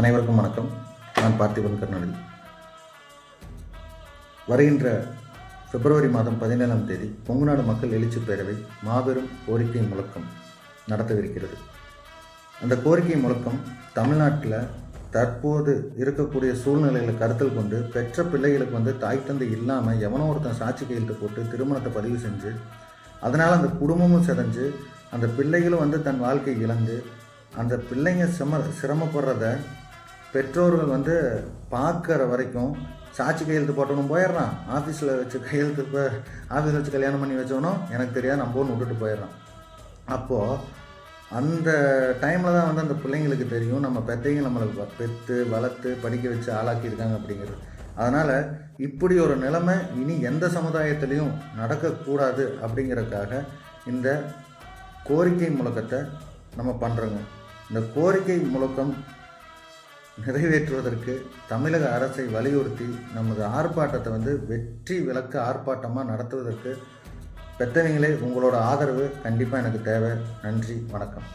அனைவருக்கும் வணக்கம். நான் பார்த்திபன் கருணாநிதி. வருகின்ற பிப்ரவரி மாதம் பதினேழாம் தேதி கொங்குநாடு மக்கள் எழுச்சி பேரவை மாபெரும் கோரிக்கை முழக்கம் நடத்தவிருக்கிறது. அந்த கோரிக்கை முழக்கம் தமிழ்நாட்டில் தற்போது இருக்கக்கூடிய சூழ்நிலைகளை கருத்தில் கொண்டு பெற்ற பிள்ளைகளுக்கு வந்து தாய் தந்தை இல்லாமல் எவனோ ஒருத்தன் சாட்சி கையெழுத்து போட்டு திருமணத்தை பதிவு செஞ்சு அதனால் அந்த குடும்பமும் செதஞ்சு அந்த பிள்ளைகளும் வந்து தன் வாழ்க்கை இழந்து அந்த பிள்ளைங்க சிரம சிரமப்படுறத பெற்றோர்கள் வந்து பார்க்குற வரைக்கும் சாட்சி கையெழுத்து போட்டவனும் போயிடுறான். ஆஃபீஸில் வச்சு கையெழுத்து இப்போ ஆஃபீஸில் வச்சு கல்யாணம் பண்ணி வச்சவனும் எனக்கு தெரியாது நம்ம ஒன்று விட்டுட்டு போயிடுறான். அப்போது அந்த டைமில் தான் வந்து அந்த பிள்ளைங்களுக்கு தெரியும் நம்ம பெத்தைங்க நம்மளை பெற்று வளர்த்து படிக்க வச்சு ஆளாக்கியிருக்காங்க அப்படிங்கிறது. அதனால் இப்படி ஒரு நிலைமை இனி எந்த சமுதாயத்திலையும் நடக்கக்கூடாது அப்படிங்கிறதுக்காக இந்த கோரிக்கை முழக்கத்தை நம்ம பண்ணுறோங்க இந்த கோரிக்கை முழக்கம் நிறைவேற்றுவதற்கு தமிழக அரசை வலியுறுத்தி நமது ஆர்ப்பாட்டத்தை வந்து வெற்றி விளக்கு ஆர்ப்பாட்டமாக நடத்துவதற்கு பெற்றவங்களே உங்களோட ஆதரவு கண்டிப்பாக எனக்கு தேவை. நன்றி வணக்கம்.